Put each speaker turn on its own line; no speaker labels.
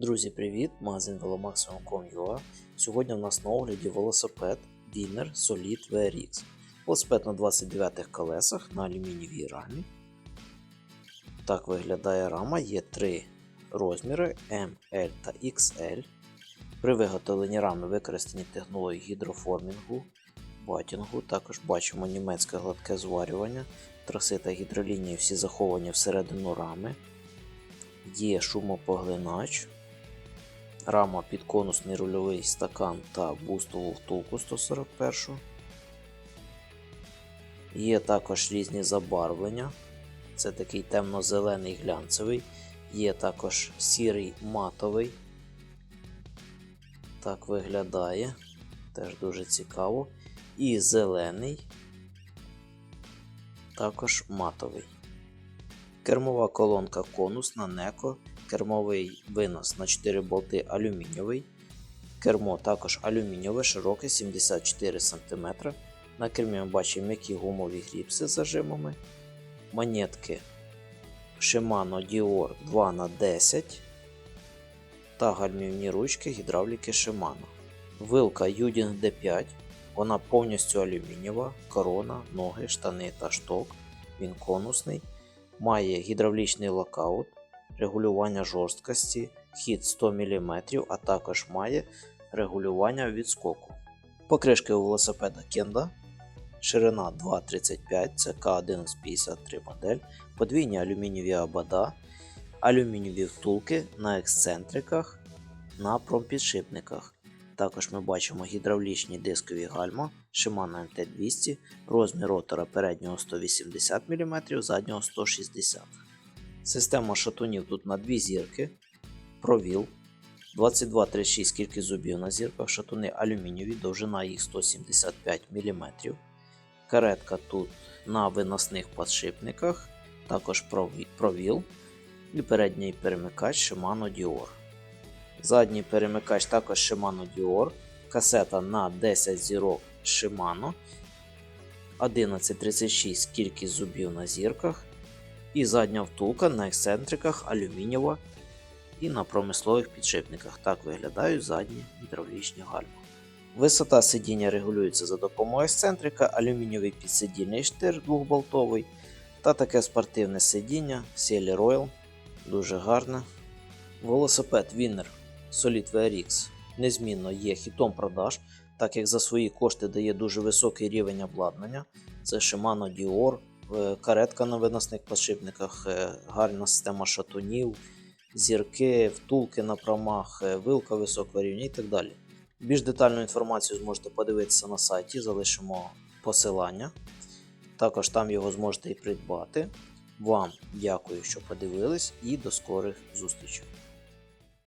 Друзі, привіт! Магазин velomaximum.com.ua Сьогодні у нас на огляді велосипед Winner Solid VRX. Велосипед на 29 колесах на алюмінієвій рамі. Так виглядає рама. Є три розміри M, L та XL. При виготовленні рами використані технології гідроформінгу, батінгу. Також бачимо німецьке гладке зварювання, траси та гідролінії всі заховані всередину рами. Є шумопоглинач, рама під конусний рульовий стакан та бустову втулку 141. Є також різні забарвлення. Це такий темно-зелений глянцевий. Є також сірий матовий. Так виглядає. Теж дуже цікаво. І зелений, також матовий. Кермова колонка конусна Неко, кермовий винос на 4 болти алюмінієвий. Кермо також алюмінієве, широке 74 см. На кермі ми бачимо м'які гумові гріпси з зажимами. Монетки Shimano Dior 2х10 та гальмівні ручки гідравліки Shimano. Вилка Юдінг D5. Вона повністю алюмінієва, корона, ноги, штани та шток. Він конусний. Має гідравлічний локаут, регулювання жорсткості, хід 100 мм, а також має регулювання відскоку. Покришки у велосипеда Кенда, ширина 2,35, це К1153 модель, подвійні алюмінієві обода, алюмінієві втулки на ексцентриках, на промпідшипниках. Також ми бачимо гідравлічні дискові гальма Shimano MT200, розмір ротора переднього 180 мм, заднього 160 Система шатунів тут на дві зірки, провіл, 22-36 кількість зубів на зірках, шатуни алюмінієві, довжина їх 175 мм. Каретка тут на виносних подшипниках, також провіл і передній перемикач Shimano Dior. Задній перемикач також Shimano Dior, касета на 10 зірок Shimano, 1136 кількість зубів на зірках, і задня втулка на ексцентриках алюмінієва і на промислових підшипниках. Так виглядають задні гідравлічні гальма. Висота сидіння регулюється за допомогою ексцентрика, алюмінієвий підсидільний штир двохболтовий та таке спортивне сидіння Sally Royal. Дуже гарне. Велосипед Winner Solid VRX незмінно є хітом продаж, так як за свої кошти дає дуже високий рівень обладнання. Це Shimano Dior, е, каретка на виносних подшипниках, е, гарна система шатунів, зірки, втулки на промах, е, вилка високого рівня і так далі. Більш детальну інформацію зможете подивитися на сайті, залишимо посилання. Також там його зможете і придбати. Вам дякую, що подивились, і до скорих зустрічей.